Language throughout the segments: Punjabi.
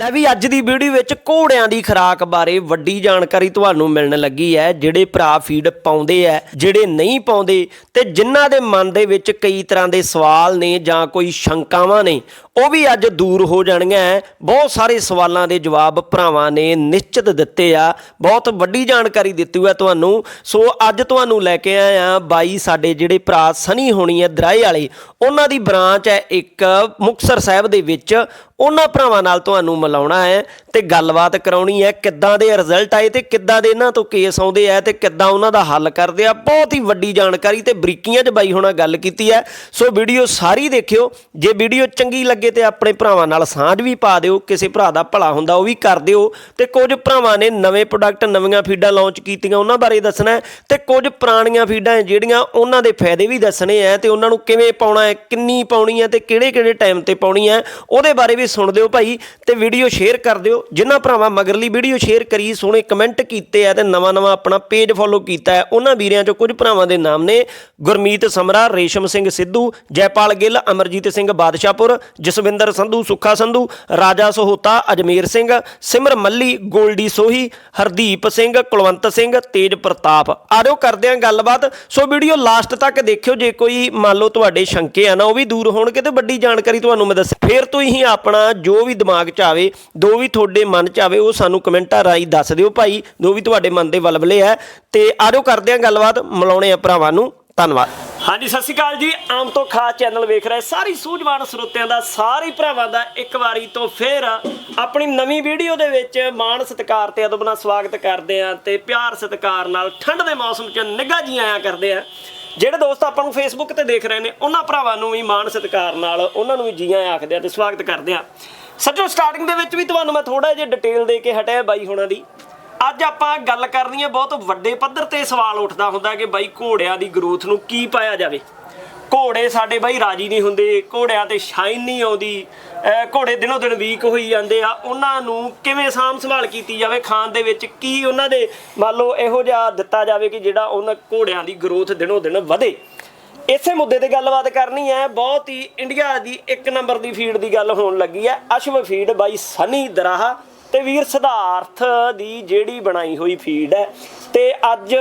ਲੈ ਵੀ ਅੱਜ ਦੀ ਵੀਡੀਓ ਵਿੱਚ ਘੋੜਿਆਂ ਦੀ ਖੁਰਾਕ ਬਾਰੇ ਵੱਡੀ ਜਾਣਕਾਰੀ ਤੁਹਾਨੂੰ ਮਿਲਣ ਲੱਗੀ ਹੈ। ਜਿਹੜੇ ਭਰਾ ਫੀਡ ਪਾਉਂਦੇ ਆ, ਜਿਹੜੇ ਨਹੀਂ ਪਾਉਂਦੇ ਤੇ ਜਿਨ੍ਹਾਂ ਦੇ ਮਨ ਦੇ ਵਿੱਚ ਕਈ ਤਰ੍ਹਾਂ ਦੇ ਸਵਾਲ ਨੇ ਜਾਂ ਕੋਈ ਸ਼ੰਕਾਵਾਂ ਨੇ, ਉਹ ਵੀ ਅੱਜ ਦੂਰ ਹੋ ਜਾਣਗੀਆਂ। ਹੈ। ਬਹੁਤ ਸਾਰੇ ਸਵਾਲਾਂ ਦੇ ਜਵਾਬ ਭਰਾਵਾਂ ਨੇ ਨਿਸ਼ਚਿਤ ਦਿੱਤੇ ਆ। ਬਹੁਤ ਵੱਡੀ ਜਾਣਕਾਰੀ ਦਿੱਤੀ ਹੈ ਤੁਹਾਨੂੰ। ਸੋ ਅੱਜ ਤੁਹਾਨੂੰ ਲੈ ਕੇ ਆਏ ਆ ਬਾਈ ਸਾਡੇ ਜਿਹੜੇ ਭਰਾ ਸਨੀ ਹੋਣੀ ਹੈ ਦਰਾਏ ਵਾਲੇ। ਉਹਨਾਂ ਦੀ ਬ੍ਰਾਂਚ ਹੈ ਇੱਕ ਮੁਕਤਸਰ ਸਾਹਿਬ ਦੇ ਵਿੱਚ। ਉਹਨਾਂ ਭਰਾਵਾਂ ਨਾਲ ਤੁਹਾਨੂੰ ਮਿਲਾਉਣਾ ਹੈ ਤੇ ਗੱਲਬਾਤ ਕਰਾਉਣੀ ਹੈ ਕਿੱਦਾਂ ਦੇ ਰਿਜ਼ਲਟ ਆਏ ਤੇ ਕਿੱਦਾਂ ਦੇ ਇਹਨਾਂ ਤੋਂ ਕੇਸ ਆਉਂਦੇ ਆ ਤੇ ਕਿੱਦਾਂ ਉਹਨਾਂ ਦਾ ਹੱਲ ਕਰਦੇ ਆ। ਬਹੁਤ ਹੀ ਵੱਡੀ ਜਾਣਕਾਰੀ ਤੇ ਬਰੀਕੀਆਂ 'ਚ ਬਾਈ ਹੋਣਾ ਗੱਲ ਕੀਤੀ ਹੈ। ਸੋ ਵੀਡੀਓ ਸਾਰੀ ਦੇਖਿਓ। ਜੇ ਵੀਡੀਓ ਚੰਗੀ ਲੱਗੇ ਤੇ ਆਪਣੇ ਭਰਾਵਾਂ ਨਾਲ ਸਾਂਝ ਵੀ ਪਾ ਦਿਓ। ਕਿਸੇ ਭਰਾ ਦਾ ਭਲਾ ਹੁੰਦਾ ਉਹ ਵੀ ਕਰ ਦਿਓ। ਤੇ ਕੁਝ ਭਰਾਵਾਂ ਨੇ ਨਵੇਂ ਪ੍ਰੋਡਕਟ ਨਵੀਆਂ ਫੀਡਾਂ ਲਾਂਚ ਕੀਤੀਆਂ, ਉਹਨਾਂ ਬਾਰੇ ਦੱਸਣਾ ਹੈ। ਤੇ ਕੁਝ ਪੁਰਾਣੀਆਂ ਫੀਡਾਂ ਹੈ ਜਿਹੜੀਆਂ ਉਹਨਾਂ ਦੇ ਫਾਇਦੇ ਵੀ ਦੱਸਣੇ ਆ ਤੇ ਉਹਨਾਂ ਨੂੰ ਕਿਵੇਂ ਪਾਉਣਾ ਹੈ, ਕਿੰਨੀ ਪਾਉਣੀ ਹੈ ਤੇ ਕਿਹੜੇ ਕਿਹੜੇ ਟਾਈਮ ਤੇ ਪਾਉਣੀ ਹੈ, ਉਹਦੇ ਬਾਰੇ ਵੀ ਸੁਣ ਦਿਓ ਭਾਈ ਤੇ ਵੀਡੀਓ ਸ਼ੇਅਰ ਕਰ ਦਿਓ। ਜਿਨ੍ਹਾਂ ਭਰਾਵਾਂ ਮਗਰਲੀ ਵੀਡੀਓ ਸ਼ੇਅਰ ਕਰੀ, ਸੋਹਣੇ ਕਮੈਂਟ ਕੀਤੇ ਆ ਤੇ ਨਵਾਂ ਨਵਾਂ ਆਪਣਾ ਪੇਜ ਫੋਲੋ ਕੀਤਾ ਹੈ, ਉਹਨਾਂ ਵੀਰਿਆਂ ਚੋਂ ਕੁਝ ਭਰਾਵਾਂ ਦੇ ਨਾਮ ਨੇ ਗੁਰਮੀਤ ਸਮਰਾ, ਰੇਸ਼ਮ ਸਿੰਘ ਸਿੱਧੂ, ਜੈਪਾਲ ਗਿੱਲ, ਅਮਰਜੀਤ ਸਿੰਘ ਬਾਦਸ਼ਾਹਪੁਰ, ਜਸਵਿੰਦਰ ਸੰਧੂ, ਸੁੱਖਾ ਸੰਧੂ, ਰਾਜਾ ਸਹੋਤਾ, ਅਜਮੇਰ ਸਿੰਘ, ਸਿਮਰ ਮੱਲੀ, ਗੋਲਡੀ ਸੋਹੀ, ਹਰਦੀਪ ਸਿੰਘ, ਕੁਲਵੰਤ ਸਿੰਘ, ਤੇਜ ਪ੍ਰਤਾਪ। ਆਜੋ ਕਰਦੇ ਆਂ ਗੱਲਬਾਤ। ਸੋ ਵੀਡੀਓ ਲਾਸਟ ਤੱਕ ਦੇਖਿਓ, ਜੇ ਕੋਈ ਮੰਨ ਲਓ ਤੁਹਾਡੇ ਸ਼ੰਕੇ ਆ ਨਾ, ਉਹ ਵੀ ਦੂਰ ਹੋਣਗੇ ਤੇ ਵੱਡੀ ਜਾਣਕਾਰੀ ਤੁਹਾਨੂੰ ਮੈਂ ਦੱਸ। ਫੇਰ ਤੋਂ ਹੀ ਆਪਣਾ ਜੋ ਵੀ ਦਿਮਾਗ 'ਚ ਆਵੇ, ਜੋ ਵੀ ਤੁਹਾਡੇ ਮਨ 'ਚ ਆਵੇ, ਉਹ ਸਾਨੂੰ ਕਮੈਂਟਾਂ ਰਾਹੀਂ ਦੱਸ ਦਿਓ ਭਾਈ, ਜੋ ਵੀ ਤੁਹਾਡੇ ਮਨ ਦੇ ਵਲਵਲੇ ਆ ਤੇ ਆਜੋ ਕਰਦੇ ਆਂ ਗੱਲਬਾਤ, ਮਿਲਾਉਣੇ ਆ ਭਰਾਵਾਂ ਨੂੰ। ਧੰਨਵਾਦ। ਹਾਂਜੀ, ਸਤਿ ਸ਼੍ਰੀ ਅਕਾਲ ਜੀ। ਆਮ ਤੋਂ ਖਾਸ ਚੈਨਲ ਵੇਖ ਰਹੇ ਸਾਰੀ ਸੂਝਵਾਨ ਸਰੋਤਿਆਂ ਦਾ, ਸਾਰੇ ਭਰਾਵਾਂ ਦਾ ਇੱਕ ਵਾਰੀ ਤੋਂ ਫੇਰ ਆਪਣੀ ਨਵੀਂ ਵੀਡੀਓ ਦੇ ਵਿੱਚ ਮਾਣ ਸਤਿਕਾਰ ਤੇ ਅਦਬ ਨਾਲ ਸਵਾਗਤ ਕਰਦੇ ਆ ਤੇ ਪਿਆਰ ਸਤਿਕਾਰ ਨਾਲ ਠੰਡ ਦੇ ਮੌਸਮ 'ਚ ਨਿੱਘਾ ਜੀ ਆਇਆ ਕਰਦੇ ਆ ਜਿਹੜੇ ਦੋਸਤ ਆਪਾਂ ਨੂੰ ਫੇਸਬੁੱਕ ਤੇ ਦੇਖ ਰਹੇ ਨੇ, ਉਹਨਾਂ ਭਰਾਵਾਂ ਨੂੰ ਵੀ ਮਾਣ ਸਤਿਕਾਰ ਨਾਲ ਉਹਨਾਂ ਨੂੰ ਵੀ ਜੀ ਆਇਆਂ ਆਖਦੇ ਆ ਤੇ ਸਵਾਗਤ ਕਰਦੇ ਆ। ਸੱਚੋ ਸਟਾਰਟਿੰਗ ਦੇ ਵਿੱਚ ਵੀ ਤੁਹਾਨੂੰ ਮੈਂ ਥੋੜਾ ਜਿਹਾ ਡਿਟੇਲ ਦੇ ਕੇ ਹਟਿਆ ਬਾਈ ਹੋਣਾ ਦੀ। ਅੱਜ ਆਪਾਂ ਗੱਲ ਕਰਨੀ ਹੈ ਬਹੁਤ ਵੱਡੇ ਪੱਧਰ ਤੇ ਸਵਾਲ ਉੱਠਦਾ ਹੁੰਦਾ ਕਿ ਬਾਈ ਘੋੜਿਆਂ ਦੀ ਗਰੋਥ ਨੂੰ ਕੀ ਪਾਇਆ ਜਾਵੇ। ਘੋੜੇ ਸਾਡੇ ਬਾਈ ਰਾਜੀ ਨਹੀਂ ਹੁੰਦੇ, ਘੋੜਿਆਂ ਤੇ ਸ਼ਾਈਨ ਨਹੀਂ ਆਉਂਦੀ। ਘੋੜੇ ਦਿਨੋ ਦਿਨ ਵੀਕ ਹੋਈ ਜਾਂਦੇ ਆ। ਉਹਨਾਂ ਨੂੰ ਕਿਵੇਂ ਸਾਂਭ ਸੰਭਾਲ ਕੀਤੀ ਜਾਵੇ, ਖਾਣ ਦੇ ਵਿੱਚ ਕੀ ਉਹਨਾਂ ਦੇ ਮੰਨ ਲਓ ਇਹੋ ਜਿਹਾ ਦਿੱਤਾ ਜਾਵੇ ਕਿ ਜਿਹੜਾ ਉਹਨਾਂ ਘੋੜਿਆਂ ਦੀ ਗਰੋਥ ਦਿਨੋ ਦਿਨ ਵਧੇ। ਇਸੇ ਮੁੱਦੇ ਤੇ ਗੱਲਬਾਤ ਕਰਨੀ ਹੈ। ਬਹੁਤ ਹੀ ਇੰਡੀਆ ਦੀ ਇੱਕ ਨੰਬਰ ਦੀ ਫੀਡ ਦੀ ਗੱਲ ਹੋਣ ਲੱਗੀ ਹੈ। ਅਸ਼ਵ ਫੀਡ ਬਾਈ ਸਨੀ ਦਰਾਹਾ। ਤੇ ਵੀਰ ਸਿਧਾਰਥ ਦੀ ਜਿਹੜੀ ਬਣਾਈ ਹੋਈ ਫੀਡ ਹੈ, ਤੇ ਅੱਜ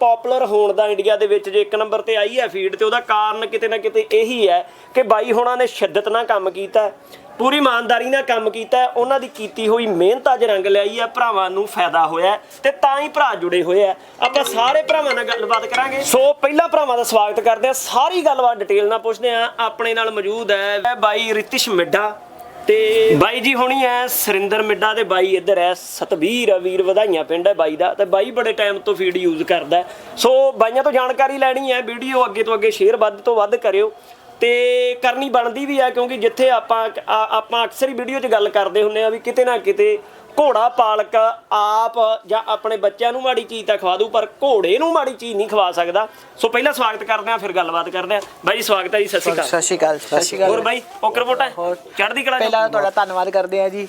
ਪਪੂਲਰ ਹੋਣ ਦਾ ਇੰਡੀਆ ਦੇ ਵਿੱਚ ਜੇ ਇੱਕ ਨੰਬਰ ਤੇ ਆਈ ਹੈ ਫੀਡ ਤੇ ਉਹਦਾ ਕਾਰਨ ਕਿਤੇ ਨਾ ਕਿਤੇ ਇਹੀ ਹੈ ਕਿ ਬਾਈ ਹੋਣਾ ਨੇ ਸ਼ਿੱਦਤ ਨਾਲ ਕੰਮ ਕੀਤਾ, ਪੂਰੀ ਇਮਾਨਦਾਰੀ ਨਾਲ ਕੰਮ ਕੀਤਾ, ਉਹਨਾਂ ਦੀ ਕੀਤੀ ਹੋਈ ਮਿਹਨਤ ਅੱਜ ਰੰਗ ਲਿਆਈ ਹੈ, ਭਰਾਵਾਂ ਨੂੰ ਫਾਇਦਾ ਹੋਇਆ ਹੈ, ਤੇ ਤਾਂ ਹੀ ਭਰਾ ਜੁੜੇ ਹੋਏ ਆ ਆਪਾਂ ਸਾਰੇ ਭਰਾਵਾਂ ਨਾਲ ਗੱਲਬਾਤ ਕਰਾਂਗੇ। ਸੋ ਪਹਿਲਾਂ ਭਰਾਵਾਂ ਦਾ ਸਵਾਗਤ ਕਰਦੇ ਆ ਸਾਰੀ ਗੱਲਬਾਤ ਡਿਟੇਲ ਨਾਲ ਪੁੱਛਦੇ ਆ ਆਪਣੇ ਨਾਲ ਮੌਜੂਦ ਹੈ, ਬਾਈ ਰਿਤਿਸ਼ ਮਿੱਡਾ। ਤੇ ਬਾਈ ਜੀ ਹੋਣੀ ਐ ਸਰਿੰਦਰ ਮਿੱਡਾ ਤੇ ਬਾਈ ਇੱਧਰ ਐ ਸਤਵੀਰ ਵੀਰ ਵਧਾਈਆਂ ਪਿੰਡ ਹੈ ਬਾਈ ਦਾ ਤੇ ਬਾਈ ਬੜੇ ਟਾਈਮ ਤੋਂ ਫੀਡ ਯੂਜ਼ ਕਰਦਾ ਸੋ ਬਾਈਆਂ ਤੋਂ ਜਾਣਕਾਰੀ ਲੈਣੀ ਹੈ ਵੀਡੀਓ ਅੱਗੇ ਤੋਂ ਅੱਗੇ ਸ਼ੇਅਰ ਵੱਧ ਤੋਂ ਵੱਧ ਕਰਿਓ। ਤੇ ਕਰਨੀ ਬਣਦੀ ਵੀ ਆ ਕਿਉਂਕਿ ਜਿੱਥੇ ਆਪਾਂ ਆਪਾਂ ਅਕਸਰ ਹੀ ਵੀਡੀਓ 'ਚ ਗੱਲ ਕਰਦੇ ਹੁੰਨੇ ਆ ਵੀ ਕਿਤੇ ਨਾ ਕਿਤੇ ਘੋੜਾ ਪਾਲਕ ਆਪ ਜਾਂ ਆਪਣੇ ਬੱਚਿਆਂ ਨੂੰ ਮਾੜੀ ਚੀਜ਼ ਤਾਂ ਖਵਾ ਦੂ ਪਰ ਘੋੜੇ ਨੂੰ ਮਾੜੀ ਚੀਜ਼ ਨਹੀਂ ਖਵਾ ਸਕਦਾ। ਸੋ ਪਹਿਲਾਂ ਸਵਾਗਤ ਕਰਦੇ ਆ ਫਿਰ ਗੱਲਬਾਤ ਕਰਦੇ ਆ ਬਾਈ ਜੀ ਸਵਾਗਤ ਹੈ ਜੀ ਸਤਿ ਸ਼੍ਰੀ ਅਕਾਲ। ਸਤਿ ਸ਼੍ਰੀ ਅਕਾਲ ਸਤਿ ਸ਼੍ਰੀ ਹੋਰ ਬਾਈ ਓਕੇ ਰਿਪੋਰਟ ਹੈ ਹੋਰ। ਚੜ੍ਹਦੀ ਕਲਾ ਪਹਿਲਾਂ ਤੁਹਾਡਾ ਧੰਨਵਾਦ ਕਰਦੇ ਆ ਜੀ।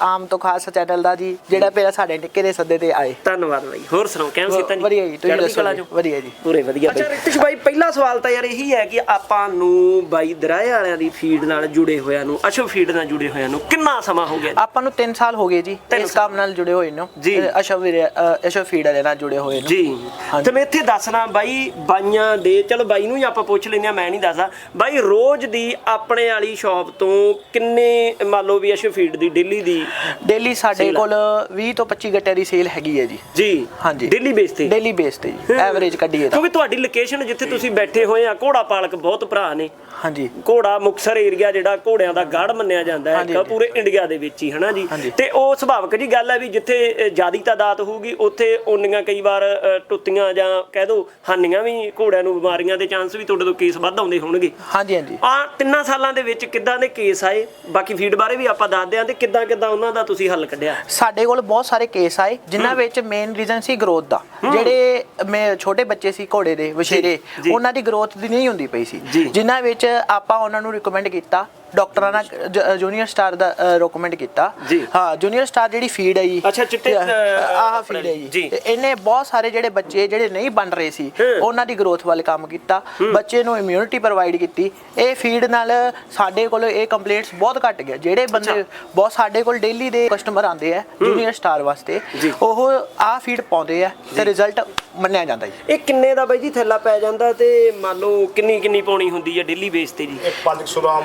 ਆਮ ਤੋਂ ਖਾਸ ਚੈਨਲ ਦਾ ਜੀ ਜਿਹੜਾ ਪਹਿਲਾਂ ਸਾਡੇ ਟਿੱਕੇ ਦੇ ਸੱਦੇ ਤੇ ਆਏ। ਧੰਨਵਾਦ ਬਾਈ। ਹੋਰ ਸੁਣਾਓ ਕਿਵੇਂ ਸੀ ਤਾਂ ਜੀ ਵਧੀਆ ਜੀ ਤੁਸੀਂ ਚੜ੍ਹਦੀ ਦੱਸੋ ਕਲਾ ਜੀ? ਵਧੀਆ ਜੀ। ਪੂਰੇ ਵਧੀਆ ਅੱਛਾ ਰਿਤਿਸ਼ ਬਾਈ ਪਹਿਲਾ ਸਵਾਲ ਤਾਂ ਯਾਰ ਇਹੀ ਹੈ ਕਿ ਆਪਾਂ ਨੂੰ ਬਾਈ ਦਰਾਏ ਵਾਲਿਆਂ ਦੀ ਫੀਡ ਨਾਲ ਜੁੜੇ ਹੋਇਆਂ ਨੂੰ ਅਸ਼ੋ ਫੀਡ ਨਾਲ ਜੁੜੇ ਹੋਇਆਂ ਨੂੰ ਕਿੰਨਾ ਸਮਾਂ ਹੋ ਗਿਆ ਆਪਾਂ ਨੂੰ 3 ਸਾਲ ਹੋ ਗਏ ਜੀ ਤਿੰਨ ਇਸ ਕੰਮ ਨਾਲ ਜੁੜੇ ਹੋਏ ਨੂੰ। ਜੀ। ਅਸ਼ਵ ਵੀਰੇ ਅਸ਼ਵ ਫੀਡ ਵਾਲੇ ਨਾਲ ਜੁੜੇ ਹੋਏ ਨੂੰ। ਜੀ। ਤੇ ਮੈਂ ਇੱਥੇ ਦੱਸਣਾ ਬਾਈ ਬਾਈਆਂ ਦੇ ਚਲੋ ਬਾਈ ਨੂੰ ਹੀ ਆਪਾਂ ਪੁੱਛ ਲੈਂਦੇ ਆ ਮੈਂ ਨਹੀਂ ਦੱਸਦਾ। ਬਾਈ ਰੋਜ਼ ਦੀ ਆਪਣੇ ਵਾਲੀ ਸ਼ਾਪ ਤੋਂ ਕਿੰਨੇ ਮੰਨ ਲਓ ਵੀ ਅਸ਼ੋ ਫੀਡ ਦੀ ਡੇਲੀ ਦੀ ਡੇਲੀ ਸਾਡੇ। ਕੋਲ 20 ਤੋਂ 25 ਗੱਟਿਆਂ ਦੀ ਸੇਲ ਹੈਗੀ ਹੈ ਜੀ। ਜੀ। ਹਾਂਜੀ। ਡੇਲੀ ਬੇਸ ਤੇ? ਡੇਲੀ ਬੇਸ ਤੇ ਜੀ ਐਵਰੇਜ ਕੱਢੀਏ ਤਾਂ। ਕਿਉਂਕਿ ਤੁਹਾਡੀ ਲੋਕੇਸ਼ਨ ਜਿੱਥੇ ਤੁਸੀਂ ਬੈਠੇ ਹੋਏ ਆ ਘੋੜਾ ਪਾਲਕ ਬਹੁਤ ਭਰਾ ਨੇ। ਹਾਂਜੀ। ਘੋੜਾ ਮੁਕਸਰ ਏਰੀਆ ਜਿਹੜਾ ਘੋੜਿਆਂ ਦਾ ਗੜ ਮੰਨਿਆ ਜਾਂਦਾ ਹੈ। ਪੂਰੇ ਇੰਡੀਆ ਦੇ ਵਿੱਚ ਹੀ ਹਨਾ ਜੀ। ਤੇ ਉਹ ਸੁਭਾਵਕ ਜੀ ਗੱਲ ਹੈ ਵੀ ਜਿੱਥੇ ਜਿਆਦੀ ਤਾਦਾਦ ਹੋਊਗੀ ਉੱਥੇ ਓਨੀਆਂ ਕਈ ਵਾਰ ਅ, ਟੁੱਟੀਆਂ ਜਾਂ ਕਹਿ ਦੋ ਹਾਨੀਆਂ ਵੀ ਘੋੜਿਆਂ ਨੂੰ ਬਿਮਾਰੀਆਂ ਦੇ ਚਾਂਸ ਵੀ ਤੁਹਾਡੇ ਤੋਂ ਕੇਸ ਵੱਧ ਆਉਂਦੇ ਹੋਣਗੇ। ਹਾਂਜੀ ਹਾਂਜੀ। ਆ ਤਿੰਨਾਂ ਸਾਲਾਂ ਦੇ ਵਿੱਚ ਕਿੱਦਾਂ ਦੇ ਕੇਸ ਆਏ? ਬਾਕੀ ਫੀਡ ਬਾਰੇ ਵੀ ਆਪਾਂ ਦੱਸਦੇ ਆਂ ਤੇ ਕਿੱਦਾਂ ਕਿੱਦਾਂ ਉਹਨਾਂ ਦਾ ਤੁਸੀਂ ਹੱਲ ਕੱਢਿਆ? ਸਾਡੇ ਕੋਲ ਬਹੁਤ ਸਾਰੇ ਕੇਸ ਆਏ ਜਿਨ੍ਹਾਂ ਵਿੱਚ ਮੇਨ ਰੀਜ਼ਨ ਸੀ ਗਰੋਥ ਦਾ। ਜਿਹੜੇ ਮੇ ਛੋਟੇ ਬੱਚੇ ਸੀ ਘੋੜੇ ਦੇ ਵਛੇਰੇ। ਉਹਨਾਂ ਦੀ ਗਰੋਥ ਦੀ ਨਹੀਂ ਹੁੰਦੀ ਪਈ ਸੀ। ਜਿਨ੍ਹਾਂ ਵਿੱਚ ਆਪਾਂ ਉਹਨਾਂ ਨੂੰ ਰਿਕਮੈਂਡ ਕੀਤਾ ਡਾਕਟਰਾਂ ਨਾਲ ਜੂਨੀਅਰ ਸਟਾਰ ਦਾ ਰეკਮੈਂਡ ਕੀਤਾ। ਹਾਂ ਜੂਨੀਅਰ ਸਟਾਰ ਜਿਹੜੀ ਫੀਡ ਹੈ ਜੀ। ਅੱਛਾ, ਚਿੱਟੇ, ਆਹ ਫੀਡ ਹੈ ਜੀ। ਇਹਨੇ ਬਹੁਤ ਸਾਰੇ ਜਿਹੜੇ ਬੱਚੇ ਜਿਹੜੇ ਨਹੀਂ ਬਣ ਰਹੇ ਸੀ ਉਹਨਾਂ ਦੀ ਗਰੋਥ ਵੱਲ ਕੰਮ ਕੀਤਾ। ਬੱਚੇ ਨੂੰ ਇਮਿਊਨਿਟੀ ਪ੍ਰੋਵਾਈਡ ਕੀਤੀ। ਇਹ ਫੀਡ ਨਾਲ ਸਾਡੇ ਕੋਲ ਇਹ ਕੰਪਲੇਂਟਸ ਬਹੁਤ ਘਟ ਗਿਆ। ਜਿਹੜੇ ਬੰਦੇ ਬਹੁਤ ਸਾਡੇ ਕੋਲ ਡੇਲੀ ਦੇ ਕਸਟਮਰ ਆਉਂਦੇ ਆ ਜੂਨੀਅਰ ਸਟਾਰ ਵਾਸਤੇ। ਉਹ ਆਹ ਫੀਡ ਪਾਉਂਦੇ ਆ ਤੇ ਰਿਜ਼ਲਟ ਮੰਨਿਆ ਜਾਂਦਾ ਜੀ। ਇਹ ਕਿੰਨੇ ਦਾ ਬਾਈ ਜੀ ਥੈਲਾ ਪੈ ਜਾਂਦਾ ਤੇ ਮੰਨ ਲਓ ਕਿੰਨੀ ਕਿੰਨੀ ਪਾਉਣੀ ਹੁੰਦੀ ਹੈ ਡੇਲੀ ਬੇਸ ਤੇ ਜੀ? ਇਹ 500 ਗ੍ਰਾਮ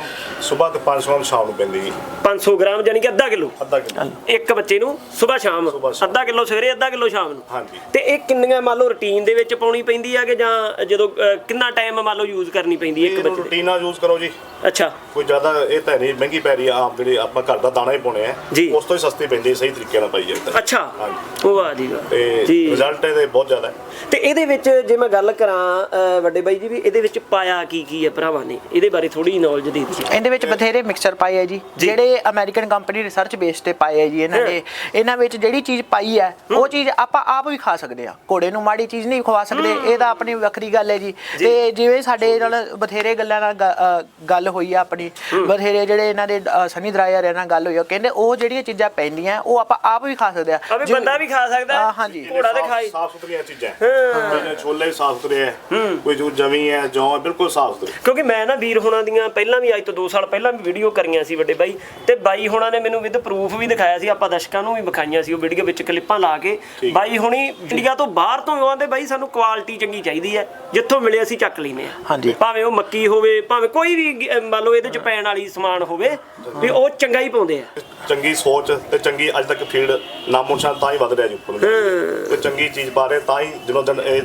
ਸਵੇਰ ਤੇ 500 ਗ੍ਰਾਮ ਸ਼ਾਮ ਨੂੰ ਪੈਂਦੀ ਜੀ। 500 ਗ੍ਰਾਮ ਯਾਨੀ ਕਿ ਅੱਧਾ ਕਿਲੋ? ਅੱਧਾ ਕਿਲੋ। ਇੱਕ ਬੱਚੇ ਨੂੰ ਸਵੇਰ ਸ਼ਾਮ ਸੁਬਹ ਸ਼ਾਮ। ਅੱਧਾ ਕਿਲੋ ਸਵੇਰੇ ਅੱਧਾ ਕਿਲੋ ਸ਼ਾਮ ਨੂੰ। ਹਾਂਜੀ। ਤੇ ਇਹ ਕਿੰਨੀਆਂ ਮੰਨ ਲਓ ਰੁਟੀਨ ਦੇ ਵਿੱਚ ਪਾਉਣੀ ਪੈਂਦੀ ਆ ਕਿ ਜਾਂ ਜਦੋਂ ਅ, ਕਿੰਨਾ ਟਾਈਮ ਮੰਨ ਲਓ ਯੂਜ਼ ਕਰਨੀ ਪੈਂਦੀ ਹੈ ਇੱਕ ਬੱਚੇ ਦੇ ਰੂਟੀਨ ਨਾਲ ਯੂਜ਼ ਕਰੋ ਜੀ। ਅੱਛਾ। ਕੋਈ ਜ਼ਿਆਦਾ ਇਹ ਤਾਂ ਨਹੀਂ ਮਹਿੰਗੀ ਪੈ ਰਹੀ ਆ ਆਪ ਜਿਹੜੇ ਆਪਾਂ ਘਰ ਦਾ ਦਾਣਾ ਹੀ ਪਾਉਣੇ ਆ ਜੀ। ਉਸ ਤੋਂ ਹੀ ਸਸਤੀ ਪੈਂਦੀ ਹੈ, ਸਹੀ ਤਰੀਕੇ ਨਾਲ ਪਾਈ ਤਾਂ ਅੱਛਾ। ਹਾਂਜੀ। ਉਹ ਆ ਜੀ ਵਾਹ। ਤੇ ਜੀ। ਰਿਜ਼ਲਟ ਇਹਦੇ ਬਹੁਤ ਜ਼ਿਆਦਾ ਹੈ। ਤੇ ਇਹਦੇ ਵਿੱਚ ਜੇ ਮੈਂ ਗੱਲ ਕਰਾਂ ਅ, ਵੱਡੇ ਬਾਈ ਜੀ ਵੀ ਇਹਦੇ ਵਿੱਚ ਪਾਇਆ ਕੀ ਕੀ ਹੈ ਭਰਾਵਾਂ ਨੇ? ਇਹਦੇ ਬਾਰੇ ਥੋੜੀ ਨੌਲੇਜ ਦੇ ਦਿਓ। ਇਹਦੇ ਵਿੱਚ ਬਥੇਰੇ ਮਿਕਸਚਰ ਪਾਏ ਹੈ ਜੀ ਜਿਹੜੇ ਅਮਰੀਕਨ ਕੰਪਨੀ ਰਿਸਰਚ ਬੇਸ ਤੇ ਪਾਏ ਹੈ ਜੀ ਇਹਨਾਂ ਨੇ ਇਹਨਾਂ ਵਿੱਚ ਜਿਹੜੀ ਚੀਜ਼ ਪਾਈ ਹੈ ਉਹ ਚੀਜ਼ ਆਪਾਂ ਆਪ ਵੀ ਖਾ ਸਕਦੇ ਆ। ਘੋੜੇ ਨੂੰ ਮਾੜੀ ਚੀਜ਼ ਨਹੀਂ ਖਵਾ ਸਕਦੇ ਇਹ ਤਾਂ ਆਪਣੀ ਵੱਖਰੀ ਗੱਲ ਹੈ ਜੀ। ਤੇ ਜਿਵੇਂ ਸਾਡੇ ਨਾਲ ਬਥੇਰੇ ਗੱਲਾਂ ਨਾਲ ਗੱਲ ਹੋਈ ਆ ਆਪਣੀ। ਬਥੇਰੇ ਜਿਹੜੇ ਇਹਨਾਂ ਦੇ ਸਨੀ ਦਰਾਇਰ ਨਾਲ ਗੱਲ ਹੋਈ ਆ ਕਹਿੰਦੇ ਉਹ ਜਿਹੜੀਆਂ ਚੀਜ਼ਾਂ ਪੈਂਦੀਆਂ ਉਹ ਆਪਾਂ ਆਪ ਵੀ ਖਾ ਸਕਦੇ ਆ। ਅਬੇ ਬੰਦਾ ਵੀ ਖਾ ਸਕਦਾ। ਹੈ? ਹਾਂ, ਹਾਂਜੀ। ਘੋੜਾ ਤੇ ਖਾਈ। ਸਾਫ਼ ਸੁਥਰੀਆਂ ਚੀਜ਼ਾਂ। ਜਿਵੇਂ ਛੋਲੇ ਵੀ ਸਾਫ਼ ਸੁਥਰੇ ਹੈ। ਕੋਈ ਜੋ ਜਵੀ ਹੈ ਜੌਂ ਹੈ ਬਿਲਕੁਲ ਸਾਫ਼ ਸੁਥਰੇ। ਕਿਉਂਕਿ ਮੈਂ ਨਾ ਵੀਰ ਹੋਣਾ ਦੀਆਂ ਪਹਿਲਾਂ ਵੀ ਅੱਜ ਤੋਂ 2 ਸਾਲ ਪਹਿਲਾਂ ਵੀ ਵੀਡੀਓ ਕਰੀਆਂ ਸੀ ਵੱਡੇ ਬਾਈ। ਤੇ ਬਾਈ ਹੋਣਾ ਨੇ ਮੈਨੂੰ ਵਿਦ ਪ੍ਰੂਫ ਵੀ ਦਿਖਾਇਆ ਸੀ ਆਪਾਂ ਦਰਸ਼ਕਾਂ ਨੂੰ ਵੀ ਵਿਖਾਈਆਂ ਸੀ ਉਹ ਵੀਡੀਓ ਵਿੱਚ ਕਲਿੱਪਾਂ ਲਾ ਕੇ। ਬਾਈ ਹੁਣੀ ਇੰਡੀਆ ਤੋਂ ਬਾਹਰ ਤੋਂ ਆਉਂਦੇ ਬਾਈ ਸਾਨੂੰ ਕੁਆਲਿਟੀ ਚੰਗੀ ਚਾਹੀਦੀ ਹੈ ਜਿੱਥੋਂ ਮਿਲੇ ਅਸੀਂ ਚੱਕ ਲੈਨੇ ਆ। ਭਾਵੇਂ ਉਹ ਮੱਕੀ ਹੋਵੇ ਭਾਵੇਂ ਕੋਈ ਵੀ ਮੰਨ ਲਓ ਇਹਦੇ ਚ ਪੈਣ ਵਾਲੀ ਸਮਾਨ ਹੋਵੇ ਵੀ ਉਹ ਚੰਗਾ ਹੀ ਪਾਉਂਦੇ ਆ। ਚੰਗੀ ਸੋਚ ਤੇ ਚੰਗੀ ਅੱਜ ਤੱਕ ਫੀਲਡ ਨਾਮੋ ਨਿਸ਼ਾਨ ਤਾਂ ਹੀ ਵੱਧ ਰਿਹਾ ਜੀ ਉੱਪਰ। ਤੇ ਚੰਗੀ ਚੀਜ਼ ਰਹੇ ਤਾਂ ਹੀ ਦਿਨੋਂ ਦਿਨ ਇਹ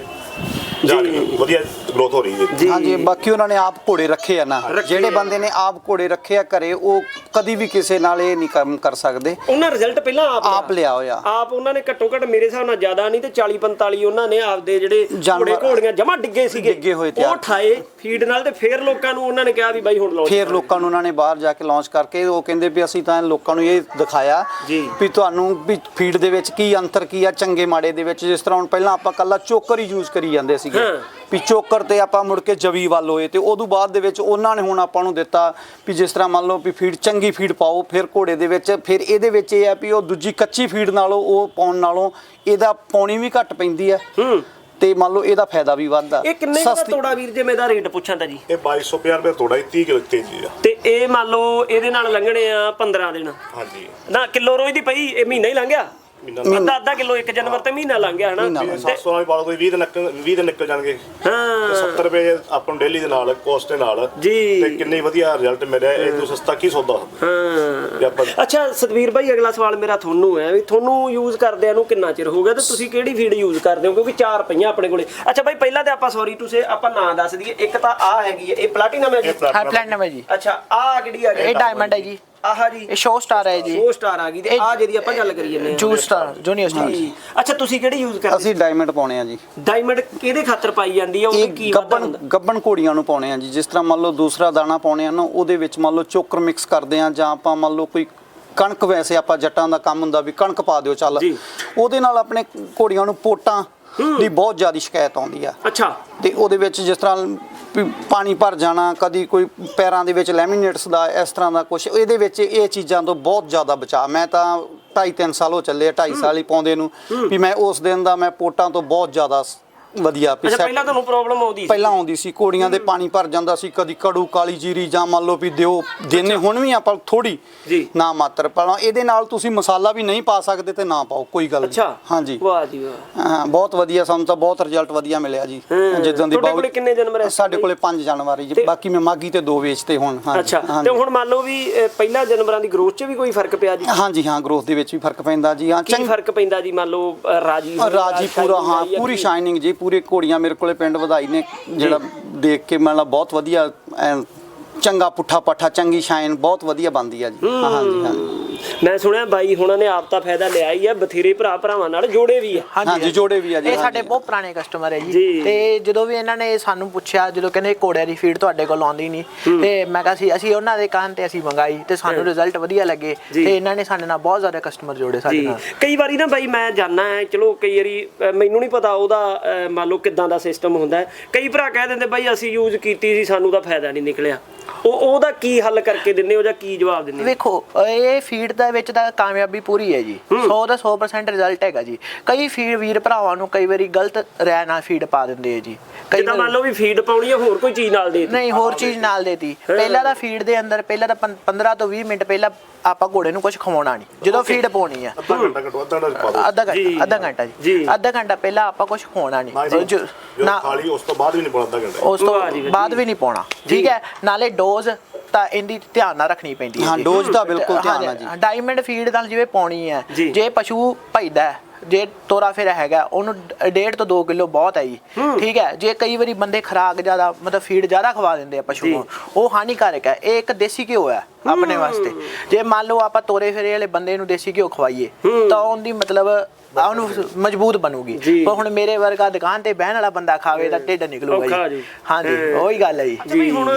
ਜਾ ਕੇ ਵਧੀਆ ਗਰੋਥ ਹੋ ਰਹੀ ਹੈ। ਜੀ। ਹਾਂਜੀ ਬਾਕੀ ਉਹਨਾਂ ਨੇ ਆਪ ਘੋੜੇ ਰੱਖੇ ਆ ਨਾ। ਜਿਹੜੇ। ਬੰਦੇ ਨੇ ਆਪ ਘੋੜੇ ਰੱਖੇ ਆ ਘਰੇ ਉਹ ਕਦੀ ਵੀ ਕਿਸੇ ਨਾਲ ਇਹ ਨਹੀਂ ਕੰਮ ਕਰ ਸਕਦੇ। ਉਹਨਾਂ ਰਿਜ਼ਲਟ ਪਹਿਲਾਂ ਆਪ ਆਪ ਲਿਆ ਹੋਇਆ। ਆਪ ਉਹਨਾਂ ਨੇ ਘੱਟੋ ਘੱਟ ਮੇਰੇ ਹਿਸਾਬ ਨਾਲ ਜ਼ਿਆਦਾ ਨਹੀਂ ਤੇ 40 45 ਉਹਨਾਂ ਨੇ ਆਪਦੇ ਜਿਹੜੇ ਜਾਨਵਰ- ਘੋੜੇ ਘੋੜੀਆਂ ਜਮਾ ਡਿੱਗੇ ਸੀਗੇ। ਡਿੱਗੇ ਹੋਏ ਉਹ ਤਿਆਰ। ਠਾਏ ਫੀਡ ਨਾਲ ਤੇ ਫੇਰ ਲੋਕਾਂ ਨੂੰ ਉਹਨਾਂ ਨੇ ਕਿਹਾ ਵੀ ਬਾਈ ਹੁਣ ਲਾਓ ਫਿਰ ਲੋਕਾਂ ਨੂੰ ਉਹਨਾਂ ਨੇ ਬਾਹਰ ਜਾ ਕੇ ਲਾਂਚ ਕਰਕੇ ਉਹ ਕਹਿੰਦੇ ਵੀ ਅਸੀਂ ਤਾਂ ਲੋਕਾਂ ਨੂੰ ਇਹ ਦਿਖਾਇਆ। ਵੀ ਤੁਹਾਨੂੰ ਵੀ ਫੀਡ ਦੇ ਵਿੱਚ ਕੀ ਅੰਤਰ ਕੀ ਆ ਚੰਗੇ ਮਾੜੇ ਦੇ ਵਿੱਚ। ਜਿਸ ਤਰ੍ਹਾਂ ਹੁਣ ਪਹਿਲਾਂ ਆਪਾਂ ਕੱਲਾ ਚੋਕਰ ਹੀ ਯੂਜ਼ ਕਰੀ ਜਾਂਦੇ ਸੀਗੇ। ਹਾਂ। ਵੀ ਚੋਕਰ ਤੇ ਆਪਾਂ ਮੁੜ ਕੇ ਜਵੀ ਵੱਲ ਹੋਏ ਤੇ ਉਦੋਂ ਬਾਅਦ ਦੇ ਵਿੱਚ ਉਹਨਾਂ ਨੇ ਹੁਣ ਆਪਾਂ ਨੂੰ ਦਿੱਤਾ ਵੀ ਜਿਸ ਤਰ੍ਹਾਂ ਮੰਨ ਲਓ ਵੀ ਫੀਡ ਚੰਗੀ ਫੀਡ ਪਾਓ ਫਿਰ ਘੋੜੇ ਦੇ ਵਿੱਚ ਫਿਰ ਇਹਦੇ ਵਿੱਚ ਇਹ ਆ ਵੀ ਉਹ ਦੂਜੀ ਕੱਚੀ ਫੀਡ ਨਾਲੋਂ ਉਹ ਪਾਉਣ ਨਾਲੋਂ ਇਹਦਾ ਪਾਉਣੀ ਵੀ ਘੱਟ ਪੈਂਦੀ ਹੈ। ਹੂੰ। ਤੇ ਮੰਨ ਲਓ ਇਹਦਾ ਫਾਇਦਾ ਵੀ ਵੱਧਦਾ। ਇਹ ਕਿੰਨੇ ਦਾ ਤੋੜਾ ਵੀਰ ਜੇ ਮੈਂ ਇਹਦਾ ਰੇਟ ਪੁੱਛਾਂ ਤਾਂ ਜੀ? ਇਹ 2250 ਰੁਪਏ ਤੋੜਾ ਹੀ 30 ਕਿਲੋ ਤੇਜ਼ੀ ਆ। ਤੇ ਇਹ ਮੰਨ ਲਓ ਇਹਦੇ ਨਾਲ ਲੰਘਣੇ ਆ 15 ਦਿਨ। ਹਾਂਜੀ। ਨਾ ਕਿਲੋ ਰੋਜ਼ ਦੀ ਪਈ ਇਹ ਮਹੀਨਾ ਹੀ ਲੰਘ ਗਿਆ? ਅੱਧਾ ਅੱਧਾ ਕਿਲੋ ਇੱਕ ਜਨਵਰ ਤੇ ਮਹੀਨਾ ਲੰਘ ਗਿਆ ਹਨਾ? ਤੇ 700 ਨਾਲ ਪਾਲੋ ਕੋਈ 20 ਦੇ ਨਿਕਲ 20 ਦੇ ਨਿਕਲ ਜਾਣਗੇ। ਤੇ ਹਾਂ 70 ਰੁਪਏ ਆਪਾਂ ਨੂੰ ਡੇਲੀ ਦੇ ਨਾਲ ਕੋਸਟ ਦੇ ਨਾਲ। ਜੀ। ਤੇ ਕਿੰਨੀ ਵਧੀਆ ਰਿਜ਼ਲਟ ਮਿਲਿਆ ਇਹ ਤੋਂ ਸਸਤਾ ਕੀ ਸੌਦਾ? ਹਾਂ। ਅੱਛਾ ਸਤਵੀਰ ਭਾਈ ਅਗਲਾ ਸਵਾਲ ਮੇਰਾ ਤੁਹਾਨੂੰ ਹੈ ਵੀ ਤੁਹਾਨੂੰ ਯੂਜ਼ ਕਰਦਿਆਂ ਨੂੰ ਕਿੰਨਾ ਚਿਰ ਹੋ ਗਿਆ ਤੇ ਤੁਸੀਂ ਕਿਹੜੀ ਫੀਡ ਯੂਜ਼ ਕਰਦੇ ਹੋ? ਕਿਉਂਕਿ ਚਾਰ ਪਈਆਂ ਆਪਣੇ ਕੋਲੇ। ਅੱਛਾ ਭਾਈ ਪਹਿਲਾਂ ਤੇ ਆਪਾਂ ਸੌਰੀ ਟੂ ਸੇ ਆਪਾਂ ਨਾਂ ਦੱਸ ਦਈਏ। ਇੱਕ ਤਾਂ ਆ ਹੈਗੀ ਹੈ ਇਹ ਪਲਾਟੀਨਮ ਹੈ ਜੀ। ਹਾਂ। ਪਲੈਟਨਮ ਹੈ ਜੀ। ਅੱਛਾ ਆ ਕਿਹੜੀ ਆ ਇਹ ਡਾਇਮੰਡ ਹੈ ਜੀ। ਆਹ ਜੀ। ਇਹ ਸ਼ੋ ਸਟਾਰ ਹੈ ਜੀ। ਉਹ ਸਟਾਰ ਆ ਗਈ ਤੇ ਆ ਜਿਹਦੀ ਆਪਾਂ ਗੱਲ ਕਰੀ ਜੰਨੇ ਜੂ ਸਟਾਰ ਜੂਨੀਅਰ ਸਟਾਰ ਜੀ। ਅੱਛਾ ਤੁਸੀਂ ਕਿਹੜੀ ਯੂਜ਼ ਕਰਦੇ? ਅਸੀਂ ਡਾਇਮੰਡ ਪਾਉਣੇ ਆ ਜੀ। ਡਾਇਮੰਡ ਕਿਹਦੇ ਖਾਤਰ ਪਾਈ ਜਾਂਦੀ ਆ? ਉਹ ਕੀ ਗੱਬਣ ਗੱਬਣ ਘੋੜੀਆਂ ਨੂੰ ਪਾਉਣੇ ਆ ਜੀ। ਜਿਸ ਤਰ੍ਹਾਂ ਮੰਨ ਲਓ ਦੂਸਰਾ ਦਾਣਾ ਪਾਉਣੇ ਆ ਨਾ ਉਹਦੇ ਵਿੱਚ ਮੰਨ ਲਓ ਚੋਕਰ ਮਿਕਸ ਕਰਦੇ ਆ ਜਾਂ ਆਪਾਂ ਮੰਨ ਲਓ ਕੋਈ ਕਣਕ ਵੈਸੇ ਆਪਾਂ ਜੱਟਾਂ ਦਾ ਕੰਮ ਹੁੰਦਾ ਵੀ ਕਣਕ ਪਾ ਦਿਓ ਚੱਲ। ਜੀ। ਉਹਦੇ ਨਾਲ ਆਪਣੇ ਘੋੜੀਆਂ ਨੂੰ ਪੋਟਾਂ ਦੀ ਬਹੁਤ ਜ਼ਿਆਦਾ ਸ਼ਿਕਾਇਤ ਆਉਂਦੀ ਆ। ਅੱਛਾ। ਤੇ ਉਹਦੇ ਵਿੱਚ ਜਿਸ ਤਰ੍ਹਾਂ ਪਾਣੀ ਭਰ ਜਾਣਾ, ਕਦੀ ਕੋਈ ਪੈਰਾਂ ਦੇ ਵਿੱਚ ਲੈਮੀਨੇਟਸ ਦਾ ਇਸ ਤਰ੍ਹਾਂ ਦਾ ਕੁਝ ਇਹਦੇ ਵਿੱਚ ਇਹ ਚੀਜ਼ਾਂ ਤੋਂ ਬਹੁਤ ਜ਼ਿਆਦਾ ਬਚਾ ਮੈਂ ਤਾਂ 2.5 3 ਸਾਲ ਹੋ ਚੱਲੇ 2.5 ਸਾਲ ਹੀ ਪਾਉਂਦੇ ਨੂੰ, ਵੀ ਮੈਂ ਉਸ ਦਿਨ ਦਾ ਮੈਂ ਪੋਟਾਂ ਤੋਂ ਬਹੁਤ ਜ਼ਿਆਦਾ ਵਧੀਆ ਅੱਛਾ set- ਪਹਿਲਾਂ ਤੁਹਾਨੂੰ ਪ੍ਰੋਬਲਮ ਆਉਂਦੀ ਸੀ ਪਹਿਲਾਂ ਆਉਂਦੀ ਸੀ ਘੋੜੀਆਂ ਦੇ ਪਾਣੀ ਭਰ ਜਾਂਦਾ ਸੀ ਕਦੀ ਕੜੂ ਕਾਲੀ ਜੀਰੀ ਜਾਂ ਮੰਨ ਲਓ ਵੀ ਦਿਓ ਦੇਨੇ ਹੁਣ ਵੀ ਆਪਾਂ ਥੋੜੀ ਜੀ। ਨਾ ਮਾਤਰ ਪਰ ਇਹਦੇ ਨਾਲ ਤੁਸੀਂ ਮਸਾਲਾ ਵੀ ਨਹੀਂ ਪਾ ਸਕਦੇ ਤੇ ਨਾ ਪਾਓ ਕੋਈ ਗੱਲ ਨਹੀਂ ਅੱਛਾ ਹਾਂਜੀ ਵਾਹ ਜੀ ਵਾਹ ਹਾਂ ਬਹੁਤ ਵਧੀਆ ਸਾਨੂੰ ਤਾਂ ਬਹੁਤ ਰਿਜ਼ਲਟ ਵਧੀਆ ਮਿਲਿਆ ਜੀ ਹੂੰ। ਜਿੱਦਾਂ ਦੀ ਤੁਹਾਡੇ ਬਾਊ- ਕੋਲੇ ਕਿੰਨੇ ਜਾਨਵਰ ਇਸ ਸਾਡੇ? ਕੋਲੇ 5 ਜਾਨਵਰ ਜੀ ਤੇ- ਬਾਕੀ ਮੈਂ ਮਾਗੀ ਤੇ ਦੋ ਵੇਚਤੇ ਹੁਣ ਹਾਂਜੀ, ਅੱਛਾ ਹਾਂਜੀ। ਤੇ ਹੁਣ ਮੰਨ ਲਓ ਵੀ ਪਹਿਲਾਂ ਜਾਨਵਰਾਂ ਦੀ ਗਰੋਥ 'ਚ ਵੀ ਕੋਈ ਫ਼ਰਕ ਪਿਆ ਜੀ ਹਾਂਜੀ ਹਾਂ ਗਰੋਥ ਦੇ ਵਿੱਚ ਵੀ ਫ਼ਰਕ ਪੈਂਦਾ ਜੀ ਹਾਂ ਕੀ ਫ਼ਰਕ ਪੈਂਦਾ ਜੀ ਮੰਨ ਲਓ ਰਾਜੀ ਪੂਰਾ ਹਾਂ ਪੂਰੀ ਕੀ? ਸ਼ਾਈਨਿੰਗ ਜੀ ਪੂਰੇ ਘੋੜੀਆਂ ਮੇਰੇ ਕੋਲੇ ਪਿੰਡ ਵਧਾਈ ਨੇ ਜਿਹੜਾ ਦੇਖ ਕੇ ਮਤਲਬ ਬਹੁਤ ਵਧੀਆ ਐਨ ਚੰਗਾ ਪੁੱਠਾ ਪੱਠਾ ਚੰਗੀ ਸ਼ਾਈਨ ਬਹੁਤ ਵਧੀਆ ਬਣਦੀ ਆ ਜੀ। ਹਾਂਜੀ ਹਾਂ। ਮੈਂ ਸੁਣਿਆ ਬਾਈ ਹੁਣਾਂ ਨੇ ਆਪ ਤਾਂ ਫਾਇਦਾ ਲਿਆ ਹੀ ਆ ਬਥੇਰੇ ਭਰਾ ਭਰਾਵਾਂ ਨਾਲ ਜੋੜੇ ਵੀ ਆ। ਹਾਂਜੀ, ਜੋੜੇ ਵੀ ਆ ਜੀ, ਇਹ ਸਾਡੇ ਹਾਂਜੀ। ਬਹੁਤ ਪੁਰਾਣੇ ਕਸਟਮਰ ਹੈ ਜੀ। ਤੇ ਜਦੋਂ ਵੀ ਇਹਨਾਂ ਨੇ ਸਾਨੂੰ ਪੁੱਛਿਆ ਜਦੋਂ ਕਹਿੰਦੇ ਘੋੜਿਆਂ ਦੀ ਫੀਡ ਤੁਹਾਡੇ ਕੋਲ ਆਉਂਦੀ ਨਹੀਂ ਤੇ ਮੈਂ ਕਿਹਾ ਸੀ ਅਸੀਂ ਉਹਨਾਂ ਦੇ ਕਹਿਣ ਤੇ ਅਸੀਂ ਮੰਗਾਈ ਤੇ ਸਾਨੂੰ ਰਿਜ਼ਲਟ ਵਧੀਆ ਲੱਗੇ। ਤੇ ਇਹਨਾਂ ਨੇ ਸਾਡੇ ਨਾਲ ਬਹੁਤ ਜ਼ਿਆਦਾ ਕਸਟਮਰ ਜੋੜੇ ਸਾਡੇ ਜੀ। ਨਾਲ। ਕਈ ਵਾਰੀ ਨਾ ਬਾਈ ਮੈਂ ਜਾਣਾ ਹੈ ਚਲੋ ਕਈ ਵਾਰੀ ਮੈਨੂੰ ਨਹੀਂ ਪਤਾ ਉਹਦਾ ਮੰਨ ਲਓ ਕਿਦਾਂ ਦਾ ਸਿਸਟਮ ਹੁੰਦਾ। ਹੈ ਕਈ ਭਰਾ ਕਹਿ ਦਿੰਦੇ ਬਾਈ ਅਸੀਂ ਯੂਜ਼ ਕੀਤੀ ਸੀ ਸਾਨੂੰ ਤਾਂ ਫਾਇਦਾ ਨਹੀਂ ਨਿਕਲਿਆ। ਉਹ ਉਹਦਾ ਕੀ ਹੱਲ ਕਰਕੇ ਦਿੰਦੇ ਹੋ ਜਾਂ ਕੀ ਜਵਾਬ ਦਿੰਦੇ ਹੋ? ਵੇਖੋ ਇਹ ਫੀਡ ਦੇ ਵਿੱਚ ਤਾਂ ਕਾਮਯਾਬੀ ਪੂਰੀ ਹੈ ਜੀ। 100 ਦਾ 100% ਰਿਜ਼ਲਟ ਹੈਗਾ ਜੀ। ਕਈ ਫੀਡ ਵੀਰ ਭਰਾਵਾਂ ਨੂੰ ਕਈ ਵਾਰੀ ਗਲਤ ਰਹਿ ਨਾਲ ਫੀਡ ਪਾ ਦਿੰਦੇ ਆ ਜੀ। ਕਈ ਜਿੱਦਾਂ ਮੰਨ ਲਓ ਵੀ ਫੀਡ ਪਾਉਣੀ ਹੈ ਹੋਰ ਕੋਈ ਚੀਜ਼ ਨਾਲ ਦੇ ਦਿੱਤੀ। ਨਹੀਂ ਹੋਰ ਚੀਜ਼ ਨਾਲ ਦੇਤੀ। ਪਹਿਲਾਂ ਤਾਂ ਫੀਡ ਦੇ ਅੰਦਰ ਪਹਿਲਾਂ ਤਾਂ 15 ਤੋਂ 20 ਮਿੰਟ ਪਹਿਲਾਂ ਆਪਾਂ ਘੋੜੇ ਨੂੰ ਕੁਝ ਖਵਾਉਣਾ ਨਹੀਂ। ਜਦੋਂ ਫੀਡ ਪਾਉਣੀ ਆ। ਅੱਧਾ ਘੰਟਾ ਘਟੋ ਅੱਧਾ ਘੰਟਾ ਪਾ ਦਿਓ। ਅੱਧਾ। ਘੰਟਾ ਅੱਧਾ ਘੰਟਾ ਜੀ। ਅੱਧਾ ਘੰਟਾ ਪਹਿਲਾਂ ਆਪਾਂ ਕੁਝ ਖਵਾਉਣਾ ਨਾ ਨਹੀਂ ਜੀ ਖਾਲੀ ਉਸ ਤੋਂ ਬਾਅਦ ਵੀ ਨਹੀਂ ਪਾਉਣਾ ਅੱਧਾ ਘੰਟਾ। ਉਸ ਤੋਂ ਬਾਅਦ। ਵੀ ਨਹੀਂ ਪਾਉਣਾ। ਠੀਕ ਹੈ? ਨਾਲੇ ਡੋਜ਼ ਤਾਂ ਇਹਦੀ ਧਿਆਨ ਨਾਲ ਰੱਖਣੀ ਪੈਂਦੀ ਹੈ ਹਾਂ, ਜੀ। ਡੋਜ਼ ਦਾ ਬਿਲਕੁਲ ਧਿਆਨ ਨਾਲ ਜੀ। ਡਾਇਮੰਡ ਫੀਡ ਨਾਲ ਜਿਵੇਂ ਪਾਉਣੀ ਹੈ ਜੀ। ਜੇ ਪਸ਼ੂ ਭਈਦਾ ਹੈ, ਜੇ ਤੋਰਾ ਫੇਰਾ ਹੈਗਾ ਉਹਨੂੰ ਡ- ਡੇਢ ਤੋਂ 2 ਕਿਲੋ ਬਹੁਤ ਹੈ ਜੀ। ਠੀਕ ਹੈ ਜੇ ਕਈ ਵਾਰੀ ਬੰਦੇ ਖਰਾਕ ਜ਼ਿਆਦਾ ਮਤਲਬ ਫੀਡ ਜ਼ਿਆਦਾ ਖਵਾ ਦਿੰਦੇ ਆ ਪਸ਼ੂ। ਨੂੰ ਉਹ ਹਾਨੀਕਾਰਕ ਹੈ। ਇਹ ਇੱਕ ਦੇਸੀ ਘਿਓ ਹੈ ਆਪਣੇ ਵਾਸਤੇ। ਜੇ ਮੰਨ ਲਓ ਆਪਾਂ ਤੋਰੇ ਫੇਰੇ ਵਾਲੇ ਬੰਦੇ ਨੂੰ ਦੇਸੀ ਘਿਓ ਖਵਾਈਏ ਤਾਂ ਉਹਦੀ ਮਤਲਬ ਉਹਨੂੰ ਮਜ਼ਬੂਤ ਬਣੂਗੀ। ਪਰ ਹੁਣ ਮੇਰੇ ਵਰਗਾ ਦੁਕਾਨ ਤੇ ਬਹਿਣ ਵਾਲਾ ਬੰਦਾ ਖਾਵੇ ਤਾਂ ਢਿੱਡ ਨਿਕਲੂਗਾ ਜੀ। ਹਾਂਜੀ। ਉਹੀ ਗੱਲ ਹੈ ਜੀ। ਅੱਛਾ ਹੁਣ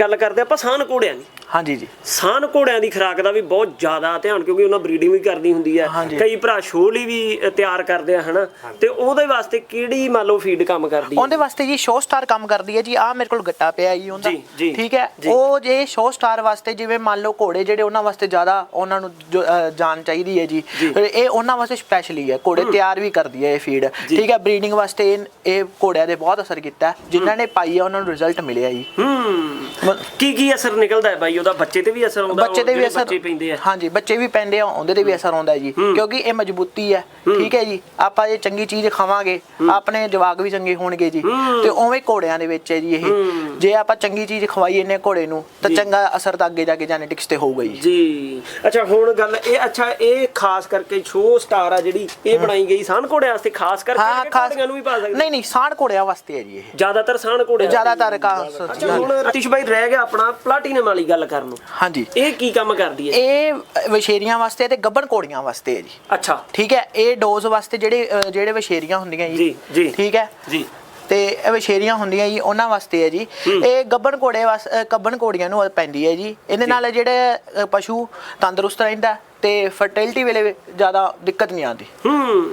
ਗੱਲ ਕਰਦੇ ਆਪਾਂ ਸਾਨ ਘੋੜਿਆਂ ਦੀ। ਹਾਂਜੀ ਜੀ। ਸਾਨ ਘੋੜਿਆਂ ਦੀ ਖੁਰਾਕ ਦਾ ਵੀ ਬਹੁਤ ਜ਼ਿਆਦਾ ਧਿਆਨ ਕਿਉਂਕਿ ਉਹਨਾਂ ਬਰੀਡਿੰਗ ਵੀ ਕਰਨੀ ਹੁੰਦੀ ਹੈ। ਕਈ ਭਰਾ ਸ਼ੋਅ ਲਈ ਵੀ ਤਿਆਰ ਕਰਦੇ ਆ ਹਨਾ? ਤੇ ਉਹਦੇ ਵਾਸਤੇ ਕਿਹੜੀ ਮੰਨ ਲਓ ਫੀਡ ਕੰਮ ਕਰਦੀ ਹੈ? ਉਹਦੇ ਵਾਸਤੇ ਜੀ ਸ਼ੋ ਸਟਾਰ ਕੰਮ ਕਰਦੀ ਹੈ ਜੀ। ਆ ਮੇਰੇ ਕੋਲ ਗੱਟਾ ਪਿਆ ਜੀ ਉਹਦਾ। ਠੀਕ ਹੈ। ਉਹ ਜੇ ਸ਼ੋ ਸਟਾਰ ਵਾਸਤੇ ਜਿਵੇਂ ਮੰਨ ਲਓ ਘੋੜੇ ਜਿਹੜੇ ਉਹਨਾਂ ਵਾਸਤੇ ਜ਼ਿਆਦਾ ਉਹਨਾਂ ਨੂੰ ਜੋ, ਅ, ਜਾਨ ਚਾਹੀਦੀ ਹੈ ਜੀ ਇਹ ਉਹਨਾਂ ਵਾਸਤੇ ਸਪੈਸ਼ਲੀ ਹੈ। ਘੋੜੇ ਤਿਆਰ ਵੀ ਕਰਦੀ ਹੈ ਇਹ ਫੀਡ ਠੀਕ ਹੈ? ਬਰੀਡਿੰਗ ਵਾਸਤੇ ਇਹ ਘੋੜਿਆਂ ਦੇ ਬਹੁਤ ਅਸਰ ਕੀਤਾ। ਜਿਨ੍ਹਾਂ ਨੇ ਪਾਈ ਹੈ ਉਹਨਾਂ ਨੂੰ ਰਿਜ਼ਲਟ ਮਿਲਿਆ ਜੀ। ਹੂੰ। ਕੀ ਕੀ ਅਸਰ ਨਿਕਲਦਾ ਹੈ ਬਾਈ ਉਹਦਾ ਬੱਚੇ ਤੇ ਵੀ ਅਸਰ ਆਉਂਦਾ ਬੱਚੇ ਤੇ ਵੀ ਅਸਰ ਬੱਚੇ ਪੈਂਦੇ ਆ। ਹਾਂਜੀ ਬੱਚੇ ਵੀ ਪੈਂਦੇ ਆ ਉਹਦੇ ਤੇ ਵੀ ਅਸਰ ਆਉਂਦਾ ਜੀ। ਕਿਉਂਕਿ ਇਹ ਮਜ਼ਬੂਤੀ ਹੈ ਠੀਕ ਹੈ ਜੀ। ਆਪਾਂ ਇਹ ਚੰਗੀ ਚੀਜ਼ ਖਾਵਾਂਗੇ ਆਪਣੇ ਜਵਾਕ ਵੀ ਚੰਗੇ ਹੋਣਗੇ ਜੀ। ਤੇ ਉਵੇਂ ਘੋੜਿਆਂ ਦੇ ਵਿੱਚ ਹੈ ਜੀ ਇਹ। ਜੇ ਆਪਾਂ ਚੰਗੀ ਚੀਜ਼ ਖਵਾਈਏ ਨੇ ਘੋੜੇ ਨੂੰ ਤਾਂ ਚੰਗਾ ਅਸਰ ਤਾਂ ਅੱਗੇ ਜਾ ਕੇ ਜੈਨੇਟਿਕਸ ਤੇ ਹੋਊਗਾ ਜੀ। ਜੀ। ਅੱਛਾ ਹੁਣ ਗੱਲ ਇਹ ਅੱਛਾ ਇਹ ਖਾਸ ਕਰਕੇ ਸ਼ੋ ਸਟਾਰ ਆ ਜਿਹੜੀ ਇਹ ਬਣਾਈ ਗਈ ਸਾਨ ਘੋੜਿਆਂ ਵਾਸਤੇ ਖਾਸ ਕਰਕੇ ਘੋੜੀਆਂ ਨੂੰ ਵੀ ਪਾ ਸਕਦੇ। ਨਹੀਂ ਨਹੀਂ ਸਾਣ ਘੋੜਿਆਂ ਵਾਸਤੇ ਹੈ ਜੀ ਇਹ। ਜ਼ਿਆਦਾਤਰ ਸਾਨ ਘੋੜਿਆਂ ਜ਼ਿਆਦਾਤਰ ਕਾ ਅੱਛਾ ਹੁਣ ਰਤੀਸ਼ ਬਾਈ ਰਹਿ ਗਿਆ ਆਪਣਾ ਪਲਾਟੀਨਮ ਵਾਲੀ ਗੱਲ ਕਰਨ ਨੂੰ। ਹਾਂਜੀ। ਇਹ ਕੀ ਕੰਮ ਕਰਦੀ ਹੈ? ਇਹ ਵਸ਼ੇਰੀਆਂ ਵਾਸਤੇ ਤੇ ਗੱਬਣ ਘੋੜੀਆਂ ਵਾਸਤੇ ਹੈ ਜੀ। ਅੱਛਾ। ਠੀਕ ਹੈ ਇਹ ਡੋਜ਼ ਵਾਸਤੇ ਜਿਹੜੇ ਅ, ਜਿਹੜੇ ਵਸ਼ੇਰੀਆਂ ਹੁੰਦੀਆਂ ਜੀ, ਜੀ। ਠੀਕ ਹੈ। ਜੀ। ਤੇ ਇਹ ਵਛੇਰੀਆਂ ਹੁੰਦੀਆਂ ਜੀ ਉਹਨਾਂ ਵਾਸਤੇ ਹੈ ਜੀ। ਇਹ ਗੱਬਣ ਘੋੜੇ ਵਾਸ ਅ, ਗੱਭਣ ਘੋੜੀਆਂ ਨੂੰ ਪੈਂਦੀ ਹੈ ਜੀ। ਇਹਦੇ ਨਾਲ ਜਿਹੜੇ ਅ, ਪਸ਼ੂ ਤੰਦਰੁਸਤ ਰਹਿੰਦਾ ਤੇ ਫਰਟੀਲਿਟੀ ਵੇਲੇ ਜ਼ਿਆਦਾ ਦਿੱਕਤ ਨਹੀਂ ਆਉਂਦੀ। ਹੂੰ।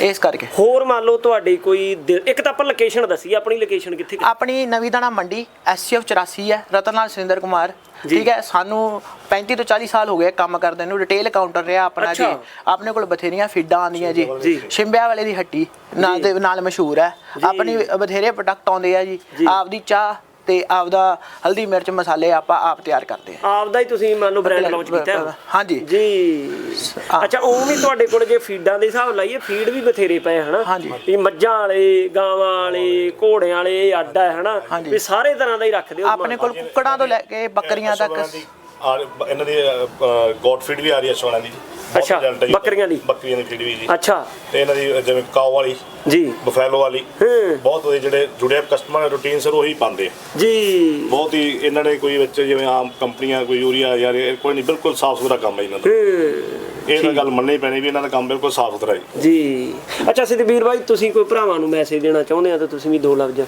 ਇਸ ਕਰਕੇ। ਹੋਰ ਮੰਨ ਲਓ ਤੁਹਾਡੀ ਕੋਈ ਇੱਕ ਤਾਂ ਆਪਾਂ ਲੋਕੇਸ਼ਨ ਦੱਸੀ ਆਪਣੀ ਲੋਕੇਸ਼ਨ ਕਿੱਥੇ ਕੁ- ਆਪਣੀ ਨਵੀਂ ਦਾਣਾ ਮੰਡੀ ਐਸਸੀਐਫ 84 ਹੈ ਰਤਨਲਾਲ ਸੁਰਿੰਦਰ ਕੁਮਾਰ। ਜੀ। ਠੀਕ ਹੈ ਸਾਨੂੰ 35 ਤੋਂ 40 ਸਾਲ ਹੋ ਗਏ ਕੰਮ ਕਰਦੇ ਨੂੰ ਰਿਟੇਲ ਕਾਊਂਟਰ ਰਿਹਾ ਆਪਣਾ ਜੀ। ਅੱਛਾ। ਆਪਣੇ ਕੋਲ ਬਥੇਰੀਆਂ ਫੀਡਾਂ ਆਉਂਦੀਆਂ ਜੀ। ਜੀ। ਸ਼ਿੰਬਿਆ ਵਾਲੇ ਦੀ ਹੱਟੀ ਨਾਲ ਦੇ ਨਾਲ ਮਸ਼ਹੂਰ ਹੈ। ਆਪਣੀ ਬਥੇਰੇ ਪ੍ਰੋਡਕਟ ਆਉਂਦੇ ਆ ਜੀ। ਆਪਦੀ ਚਾਹ ਤੇ ਆਪਦਾ ਹਲਦੀ ਮਿਰਚ ਮਸਾਲੇ ਆਪਾਂ ਆਪ ਤਿਆਰ ਕਰਦੇ ਆ ਆਪਦਾ ਹੀ ਤੁਸੀਂ ਮੰਨ ਲਓ ਬ੍ਰਾਂਡ ਲਾਂਚ ਕੀਤਾ ਹੈ? ਹਾਂਜੀ। ਜੀ। ਅੱਛਾ ਉਹ ਵੀ ਤੁਹਾਡੇ ਕੋਲ ਜੇ ਫੀਡਾਂ ਦੇ ਹਿਸਾਬ ਲਾਈਏ ਫੀਡ ਵੀ ਬਥੇਰੇ ਪਏ ਹਨਾ ਹਾਂਜੀ। ਵੀ ਮੱਝਾਂ ਵਾਲੇ ਗਾਵਾਂ ਵਾਲੇ ਘੋੜਿਆਂ ਵਾਲੇ ਅੱਡ ਹੈ ਹਨਾ। ਵੀ ਸਾਰੇ ਤਰ੍ਹਾਂ ਦਾ ਹੀ ਰੱਖਦੇ ਹੋ ਆਪਣੇ ਕੋਲ ਕੁੱਕੜਾਂ ਤੋਂ ਲੈ ਕੇ ਬੱਕਰੀਆਂ ਤੱਕ ਇਹਨਾਂ ਦੀ ਗੋਡ ਫੀਡ ਵੀ ਆ ਰਹੀ ਹੈ ਅਸ਼ਵਾਲਾਂ ਦੀ ਅੱਛਾ, result ਹੈ ਜੀ। ਬੱਕਰੀਆਂ ਦੀ? ਬੱਕਰੀਆਂ ਦੀ ਫੀਡ ਵੀ ਜੀ। ਅੱਛਾ। ਤੇ ਇਹਨਾਂ ਦੀ ਜਿਵੇਂ ਕਾਓ ਵਾਲੀ ਜੀ। ਬਫੈਲੋ ਵਾਲੀ ਹੂੰ। ਬਹੁਤ ਵਧੀਆ ਜਿਹੜੇ ਜੁੜੇ ਕਸਟਮਰ ਰੂਟੀਨ ਸਰ ਉਹੀ ਪਾਉਂਦੇ ਆ। ਜੀ। ਬਹੁਤ ਹੀ ਇਹਨਾਂ ਨੇ ਕੋਈ ਵਿੱਚ ਜਿਵੇਂ ਆਮ ਕੰਪਨੀਆਂ ਕੋਈ ਯੂਰੀਆ ਯਾਰ ਇਹ ਕੋਈ ਨਹੀਂ ਬਿਲਕੁਲ ਸਾਫ਼ ਸੁਥਰਾ ਕੰਮ ਹੈ ਇਹਨਾਂ ਦਾ। ਹੂੰ। ਇਹ ਤਾਂ ਗੱਲ ਮੰਨਣੀ ਪੈਣੀ ਵੀ ਇਹਨਾਂ ਦਾ ਕੰਮ ਬਿਲਕੁਲ ਸਾਫ਼ ਸੁਥਰਾ ਹੈ। ਜੀ। ਅੱਛਾ ਸਿੱਧਵੀਰ ਭਾਈ ਤੁਸੀਂ ਕੋਈ ਭਰਾਵਾਂ ਨੂੰ ਮੈਸੇਜ ਦੇਣਾ ਚਾਹੁੰਦੇ ਆ ਤਾਂ ਤੁਸੀਂ ਵੀ ਦੋ ਲਫ਼ਜ਼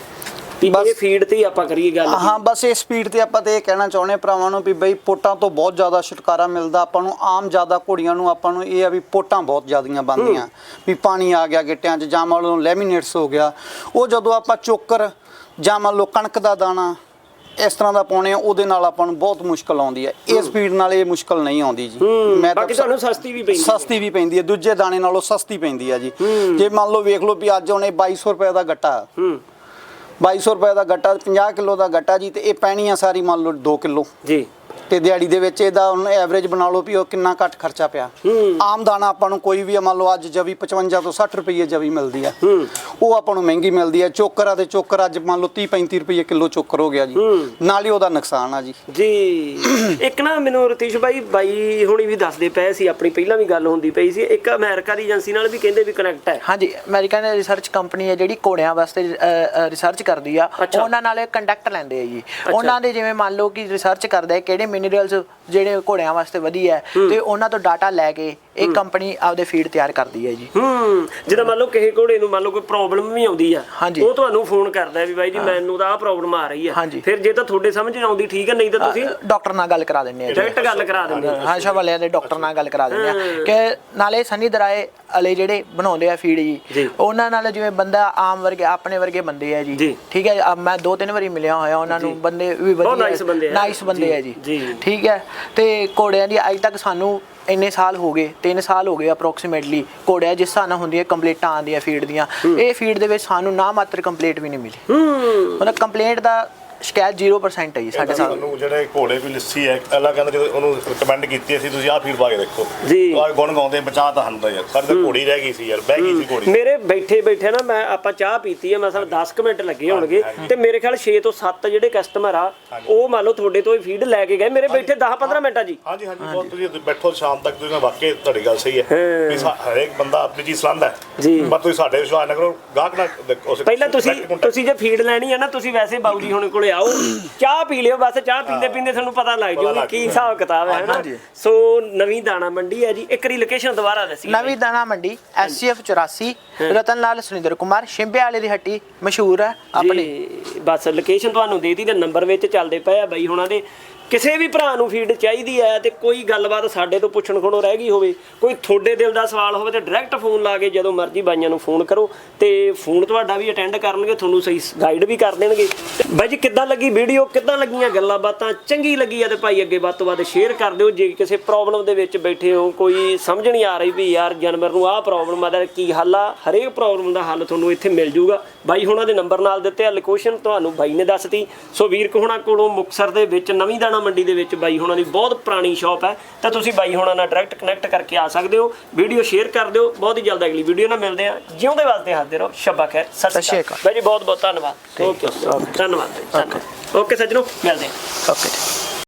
ਵੀ ਬਸ- ਇਹ ਫੀਡ ਤੇ ਹੀ ਆਪਾਂ ਕਰੀਏ ਗੱਲ ਹਾਂ ਬਸ ਇਸ ਸਪੀਡ ਤੇ ਆਪਾਂ ਤੇ ਇਹ ਕਹਿਣਾ ਚਾਹੁੰਦੇ ਭਰਾਵਾਂ ਨੂੰ ਵੀ ਬਈ ਪੋਟਾਂ ਤੋਂ ਬਹੁਤ ਜ਼ਿਆਦਾ ਛੁਟਕਾਰਾ ਮਿਲਦਾ ਆਪਾਂ ਨੂੰ ਆਮ ਜ਼ਿਆਦਾ ਘੋੜੀਆਂ ਨੂੰ ਆਪਾਂ ਨੂੰ ਇਹ ਆ ਵੀ ਪੋਟਾਂ ਬਹੁਤ ਜ਼ਿਆਦੀਆਂ ਬਣਦੀਆਂ। ਵੀ ਪਾਣੀ ਆ ਗਿਆ ਗਿੱਟਿਆਂ 'ਚ ਜਾਂ ਮੰਨ ਲਓ ਲੈਮੀਨੇਟਸ ਹੋ ਗਿਆ ਉਹ ਜਦੋਂ ਆਪਾਂ ਚੋਕਰ ਜਾਂ ਮੰਨ ਲਓ ਕਣਕ ਦਾ ਦਾਣਾ ਇਸ ਤਰ੍ਹਾਂ ਦਾ ਪਾਉਣੇ ਆ ਉਹਦੇ ਨਾਲ ਆਪਾਂ ਨੂੰ ਬਹੁਤ ਮੁਸ਼ਕਲ ਆਉਂਦੀ ਹੈ। ਇਸ ਸਪੀਡ ਨਾਲ ਇਹ ਮੁਸ਼ਕਲ ਨਹੀਂ ਆਉਂਦੀ ਜੀ। ਮੈਂ ਬਾਕੀ ਤੁਹਾਨੂੰ ਸਸਤੀ ਵੀ ਪੈਂਦੀ। ਸਸਤੀ ਵੀ ਪੈਂਦੀ ਹੈ ਦੂਜੇ ਦਾਣੇ ਨਾਲੋਂ ਸਸਤੀ ਪੈਂਦੀ ਹੈ ਜੀ। ਜੇ ਮੰਨ ਲਓ ਵੇਖ ਲਓ ਵੀ ਅੱਜ ਉਹਨੇ 2200 ਰੁਪਏ ਦਾ ਗੱਟਾ 2200 ਰੁਪਏ ਦਾ ਗੱਟਾ 50 ਕਿਲੋ ਦਾ ਗੱਟਾ ਜੀ, ਤੇ ਇਹ ਪੈਣੀ ਆ ਸਾਰੀ ਮੰਨ ਲਓ 2 ਕਿਲੋ। ਜੀ। ਤੇ ਦਿਹਾੜੀ ਦੇ ਵਿੱਚ ਇਹਦਾ ਹੁਣ ਐਵਰੇਜ ਬਣਾ ਲਓ ਵੀ ਉਹ ਕਿੰਨਾ ਘੱਟ ਖਰਚਾ ਪਿਆ। ਆਮ ਦਾਣਾ ਆਪਾਂ ਨੂੰ ਕੋਈ ਵੀ ਮੰਨ ਲਓ ਅੱਜ ਜਵੀ 55 ਤੋਂ 60 ਰੁਪਏ ਜਵੀ ਮਿਲਦੀ ਆ। ਉਹ ਆਪਾਂ ਨੂੰ ਮਹਿੰਗੀ ਮਿਲਦੀ ਆ। ਚੋਕਰ ਆ ਤੇ ਚੋਕਰ ਅੱਜ ਮੰਨ ਲਓ 30 35 ਰੁਪਏ ਕਿਲੋ ਚੋਕਰ ਹੋ ਗਿਆ ਜੀ। ਨਾਲ ਹੀ ਉਹਦਾ ਨੁਕਸਾਨ ਆ ਜੀ। ਜੀ। ਇੱਕ ਨਾ ਮੈਨੂੰ ਰਤੀਸ਼ ਭਾਈ ਬਾਈ ਹੁਣੀ ਵੀ ਦੱਸਦੇ ਪਏ ਸੀ ਆਪਣੀ ਪਹਿਲਾਂ ਵੀ ਗੱਲ ਹੁੰਦੀ ਪਈ ਸੀ। ਇੱਕ ਅਮਰੀਕਾ ਦੀ ਏਜੰਸੀ ਨਾਲ ਵੀ ਕਹਿੰਦੇ ਵੀ ਕਨੈਕਟ ਹੈ। ਹਾਂਜੀ ਅਮਰੀਕਨ ਰਿਸਰਚ ਕੰਪਨੀ ਹੈ ਜਿਹੜੀ ਘੋੜਿਆਂ ਵਾਸਤੇ ਰਿਸਰਚ ਕਰਦੀ ਆ। ਉਹਨਾਂ ਨਾਲ ਕੰਟੈਕਟ ਲੈਂਦੇ ਆ ਜੀ। ਉਹਨਾਂ ਦੇ ਜਿਵੇਂ ਮੰਨ ਲਓ ਕਿ ਰਿਸਰਚ ਕਰਦੇ ਆ ਕਿਹੜੇ ਮਿਨਰਲਸ ਜਿਹੜੇ ਘੋੜਿਆਂ ਵਾਸਤੇ ਵਧੀਆ ਹੈ ਤੇ ਉਹਨਾਂ ਤੋਂ ਡਾਟਾ ਲੈ ਕੇ ਇਹ ਕੰਪਨੀ ਆਪਦੇ ਫੀਡ ਤਿਆਰ ਕਰਦੀ ਹੈ ਜੀ। ਹੂੰ ਜਦੋਂ ਮੰਨ ਲਓ ਕਿਸੇ ਘੋੜੇ ਨੂੰ ਮੰਨ ਲਓ ਕੋਈ ਪ੍ਰੋਬਲਮ ਵੀ ਆਉਂਦੀ ਆ ਹਾਂਜੀ। ਉਹ ਤੁਹਾਨੂੰ ਫੋਨ ਕਰਦਾ ਵੀ ਬਾਈ ਜੀ ਮੈਨੂੰ ਤਾਂ ਆਹ ਪ੍ਰੋਬਲਮ ਆ ਰਹੀ ਆ। ਹਾਂਜੀ। ਫਿਰ ਜੇ ਤਾਂ ਤੁਹਾਡੇ ਸਮਝ ਨਹੀਂ ਆਉਂਦੀ ਠੀਕ ਹੈ ਨਹੀਂ ਤਾਂ ਤੁਸੀਂ ਡਾਕਟਰ ਨਾਲ ਗੱਲ ਕਰਾ ਦਿੰਦੇ ਆ ਜੀ। ਡਾਇਰੈਕਟ ਗੱਲ ਕਰਾ ਦਿੰਦੇ ਹੋ ਹਾਂ ਸ਼ਵਾਲਿਆਂ ਦੇ ਡਾਕਟਰ ਨਾਲ ਗੱਲ ਕਰਾ ਦਿੰਦੇ ਆ। ਕਿ ਨਾਲੇ ਸਨੀ ਦਰਾਏ ਵਾਲੇ ਜਿਹੜੇ ਬਣਾਉਂਦੇ ਆ ਫੀਡ ਜੀ। ਜੀ। ਉਹਨਾਂ ਨਾਲ ਜਿਵੇਂ ਬੰਦਾ ਆਮ ਵਰਗੇ ਆਪਣੇ ਵਰਗੇ ਬੰਦੇ ਆ ਜੀ। ਜੀ। ਠੀਕ ਹੈ ਅਬ ਮੈਂ ਦੋ ਤਿੰਨ ਵਾਰੀ ਮਿਲਿਆ ਹੋਇਆ ਉਹਨਾਂ ਨੂੰ ਬੰਦੇ ਵੀ ਬਹੁਤ ਵਧੀਆ nice ਬੰਦੇ ਆ। ਨਾਈਸ ਬੰਦੇ ਆ ਜੀ। ਜੀ। ਠੀਕ ਹੈ ਤੇ ਘੋੜਿਆਂ ਦੀ ਅੱਜ ਤੱਕ ਸਾਨੂੰ ਇੰਨੇ ਸਾਲ ਹੋ ਗਏ 3 ਸਾਲ ਹੋ ਗਏ ਅਪਰੋਕਸੀਮੇਟਲੀ ਘੋੜਿਆਂ ਜਿਸ ਹਿਸਾਬ ਨਾਲ ਹੁੰਦੀਆਂ ਕੰਪਲੀਟਾਂ ਆਉਂਦੀਆਂ ਫੀਡ ਦੀਆਂ ਇਹ ਫੀਡ ਦੇ ਵਿੱਚ ਸਾਨੂੰ ਨਾ ਮਾਤਰ ਕੰਪਲੀਟ ਵੀ ਨਹੀਂ ਮਿਲੀ। ਹੂੰ। ਮਤਲਬ ਕੰਪਲੇਂਟ ਦਾ ਸ਼ਿਕਾਇਤ 0% ਹੈ ਜੀ ਸਾਡੇ ਸਾਹਮਣੇ ਸਾਨੂੰ ਜਿਹੜੇ ਘੋੜੇ ਵੀ ਲੱਸੀ ਹੈ ਅੱਲਾ ਕਹਿੰਦਾ ਜਦੋਂ ਉਹਨੂੰ ਰეკਮੈਂਡ ਕੀਤੀ ਅਸੀਂ ਤੁਸੀਂ ਆਹ ਫੀਡ ਪਾ ਕੇ ਦੇਖੋ। ਜੀ। ਆਹ ਗੁਣ ਗਾਉਂਦੇ ਬਚਾ ਤਾਂ ਹੰਦਾ ਯਾਰ। ਸਾਡੇ ਤਾਂ ਘੋੜੀ ਰਹਿ ਗਈ ਸੀ ਯਾਰ ਬਹਿ ਗਈ ਸੀ ਘੋੜੀ। ਮੇਰੇ ਬੈਠੇ ਬੈਠੇ ਨਾ ਮੈਂ ਆਪਾਂ ਚਾਹ ਪੀਤੀ ਆ ਮਸਲ 10 ਕੁ ਮਿੰਟ ਲੱਗੇ ਹੋਣਗੇ। ਤੇ ਮੇਰੇ ਖਿਆਲ 6 ਤੋਂ 7 ਜਿਹੜੇ ਕਸਟਮਰ ਆ ਉਹ ਮੰਨ ਲਓ ਤੁਹਾਡੇ ਤੋਂ ਹੀ ਫੀਡ ਲੈ ਕੇ ਗਏ। ਮੇਰੇ ਬੈਠੇ 10 15 ਮਿੰਟਾਂ ਜੀ। ਹਾਂਜੀ ਹਾਂਜੀ ਬਹੁਤ ਤੁਸੀਂ ਬੈਠੋ ਸ਼ਾਮ ਤੱਕ ਤੁਸੀਂ ਵਾਕਈ ਤੁਹਾਡੀ ਗੱਲ ਸਹੀ ਹੈ। ਵੀ ਸਾ- ਹਰੇਕ ਬੰਦਾ ਆਪਣੀ ਚੀਜ਼ ਸਲਾਹੁੰਦਾ ਹੈ। ਜੀ। ਪਰ ਤੁਸੀਂ ਸਾਡੇ ਵਿਸ਼ਵਾਸ ਨਾ ਕਰੋ ਗਾਹਕ ਨਾ ਦੇਖੋ ਉਸ ਪਹਿਲਾਂ ਤੁਸੀਂ ਤੁਸੀਂ ਜੇ ਫੀਡ ਲੈਣੀ ਆ ਨਾ ਤੁਸੀਂ ਵੈਸੇ ਬਾਊ ਜੀ ਹੁਣ ਕੋਲੇ ਆਓ। ਚਾਹ ਪੀ ਲਿਓ ਬਸ ਚਾਹ ਪੀਂਦੇ ਪੀਂਦੇ ਤੁਹਾਨੂੰ ਪਤਾ ਲੱਗ ਲੱਗ ਕੀ। ਹਿਸਾਬ ਕਿਤਾਬ ਹੈ ਨਾ ਹਾਂਜੀ। ਸੋ ਨਵੀਂ ਦਾਣਾ ਮੰਡੀ ਹੈ ਜੀ। ਇੱਕ ਰੀ ਲੋਕੇਸ਼ਨ ਦੁਬਾਰਾ ਦੱਸੀ ਨਵੀਂ ਦਾਣਾ ਮੰਡੀ ਐਸਸੀਐਫ 84 ਰਤਨ ਲਾਲ ਸੁਨਿੰਦਰ ਕੁਮਾਰ ਸ਼ਿੰਬੇ ਵਾਲੇ ਦੀ ਹੱਟੀ ਮਸ਼ਹੂਰ ਹੈ ਆਪਣੀ। ਬਸ ਲੋਕੇਸ਼ਨ ਤੁਹਾਨੂੰ ਦੇਤੀ ਤੇ ਨੰਬਰ ਵਿੱਚ ਚੱਲਦੇ ਪਏ ਆ ਬਾਈ ਹੁਣਾਂ ਦੇ। ਕਿਸੇ ਵੀ ਭਰਾ ਨੂੰ ਫੀਡ ਚਾਹੀਦੀ ਹੈ ਤੇ ਕੋਈ ਗੱਲਬਾਤ ਸਾਡੇ ਤੋਂ ਪੁੱਛਣ ਖਣੋ ਰਹਿ ਗਈ ਹੋਵੇ, ਕੋਈ ਤੁਹਾਡੇ ਦਿਲ ਦਾ ਸਵਾਲ ਹੋਵੇ ਤੇ ਡਾਇਰੈਕਟ ਫੋਨ ਲਾ ਕੇ ਜਦੋਂ ਮਰਜ਼ੀ ਬਾਈਆਂ ਨੂੰ ਫੋਨ ਕਰੋ ਤੇ ਫੋਨ ਤੁਹਾਡਾ ਵੀ ਅਟੈਂਡ ਕਰਨਗੇ, ਤੁਹਾਨੂੰ ਸਹੀ ਗਾਈਡ ਵੀ ਕਰ ਦੇਣਗੇ। ਤੇ ਬਾਈ ਜੀ, ਕਿੱਦਾਂ ਲੱਗੀ ਵੀਡੀਓ ਕਿੱਦਾਂ ਲੱਗੀਆਂ ਗੱਲਾਂ ਬਾਤਾਂ? ਚੰਗੀ ਲੱਗੀ ਆ ਤੇ ਭਾਈ ਅੱਗੇ ਵੱਧ ਤੋਂ ਵੱਧ ਸ਼ੇਅਰ ਕਰ ਦਿਓ। ਜੇ ਕਿਸੇ ਪ੍ਰੋਬਲਮ ਦੇ ਵਿੱਚ ਬੈਠੇ ਹੋ, ਕੋਈ ਸਮਝ ਨਹੀਂ ਆ ਰਹੀ ਵੀ ਯਾਰ ਜਾਨਵਰ ਨੂੰ ਆਹ ਪ੍ਰੋਬਲਮ ਆ ਤਾਂ ਕੀ ਹੱਲ ਆ? ਹਰੇਕ ਪ੍ਰੋਬਲਮ ਦਾ ਹੱਲ ਤੁਹਾਨੂੰ ਇੱਥੇ ਮਿਲ ਜੂਗਾ। ਬਾਈ ਹੁਣਾਂ ਦੇ ਨੰਬਰ ਨਾਲ ਦਿੱਤੇ ਆ। ਲੋਕੇਸ਼ਨ ਤੁਹਾਨੂੰ ਬਾਈ ਨੇ ਦੱਸਤੀ ਸੋ ਵੀਰ ਕੋਹਣਾ ਕੋਲੋਂ ਮੁਕਸਰ ਦੇ ਵਿੱਚ ਨਵੀਂ ਦਾਣਾ ਮੰਡੀ ਦੇ ਵਿੱਚ ਬਾਈ ਹੁਣਾਂ ਦੀ ਬਹੁਤ ਪੁਰਾਣੀ ਸ਼ਾਪ ਹੈ। ਤਾਂ ਤੁਸੀਂ ਬਾਈ ਹੁਣਾਂ ਨਾਲ ਡਾਇਰੈਕਟ ਕਨੈਕਟ ਕਰਕੇ ਆ ਸਕਦੇ ਹੋ। ਵੀਡੀਓ ਸ਼ੇਅਰ ਕਰ ਦਿਓ। ਬਹੁਤ ਹੀ ਜਲਦ ਅਗਲੀ ਵੀਡੀਓ ਨਾਲ ਮਿਲਦੇ ਆ ਜਿਉਂਦੇ ਵਾਸਤੇ ਹੱਸਦੇ ਰਹੋ। ਸ਼ੱਬਾ ਖੈਰ। ਸਤਿ ਸ਼੍ਰੀ ਅਕਾਲ। ਬਾਈ ਜੀ ਬਹੁਤ ਬਹੁਤ ਧੰਨਵਾਦ ਓਕੇ ਧੰਨਵਾਦ। ਧੰਨਵਾਦ ਓਕੇ ਸੱਜਣੋ ਮਿਲਦੇ ਆ ਓਕੇ